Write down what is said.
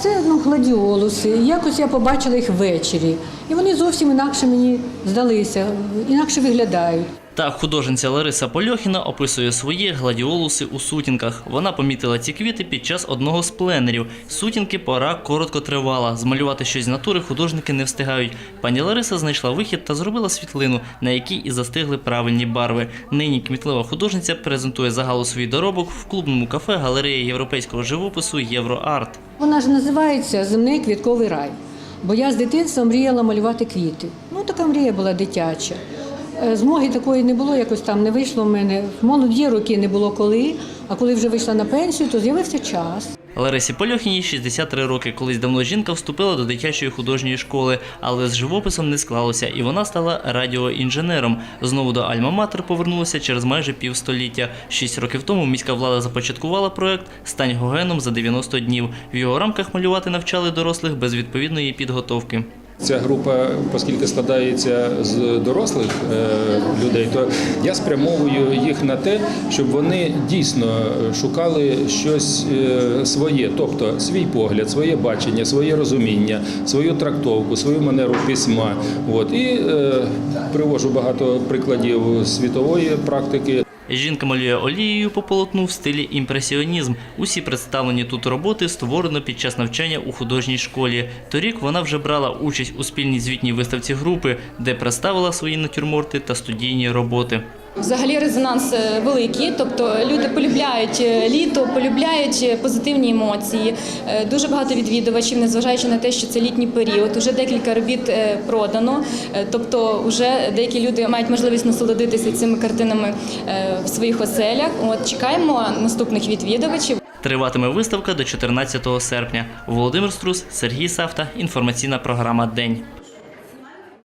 Це ну, гладіолуси. Якось я побачила їх ввечері. І вони зовсім інакше мені здалися, інакше виглядають. Так, художниця Лариса Польохіна описує свої гладіолуси у сутінках. Вона помітила ці квіти під час одного з пленерів. Сутінки пора коротко тривала. Змалювати щось з натури художники не встигають. Пані Лариса знайшла вихід та зробила світлину, на якій і застигли правильні барви. Нині кмітлива художниця презентує загалу свій доробок в клубному кафе галереї європейського живопису Євроарт. Вона ж називається Земний квітковий рай. Бо я з дитинства мріяла малювати квіти. Ну, така мрія була дитяча. Е, Змоги такої не було, якось там не вийшло в мене. В молоді роки не було коли, а коли вже вийшла на пенсію, то з'явився час. Ларисі Польохіній 63 роки. Колись давно жінка вступила до дитячої художньої школи, але з живописом не склалося, і вона стала радіоінженером. Знову до Альма-Матер повернулася через майже півстоліття. Шість років тому міська влада започаткувала проект Стань гогеном за 90 днів. В його рамках малювати навчали дорослих без відповідної підготовки. Ця група, оскільки складається з дорослих е, людей, то я спрямовую їх на те, щоб вони дійсно шукали щось е, своє, тобто свій погляд, своє бачення, своє розуміння, свою трактовку, свою манеру письма. От і е, привожу багато прикладів світової практики. Жінка малює олією по полотну в стилі імпресіонізм. Усі представлені тут роботи створено під час навчання у художній школі. Торік вона вже брала участь у спільній звітній виставці групи, де представила свої натюрморти та студійні роботи. Взагалі резонанс е, великий, тобто люди полюбляють е, літо, полюбляють е, позитивні емоції. Дуже багато відвідувачів, незважаючи на те, що це літній період. Уже декілька робіт продано. Тобто, вже деякі люди мають можливість насолодитися цими картинами в своїх оселях. От чекаємо наступних відвідувачів. Триватиме виставка до 14 серпня. Володимир Струс, Сергій Савта. Інформаційна програма День.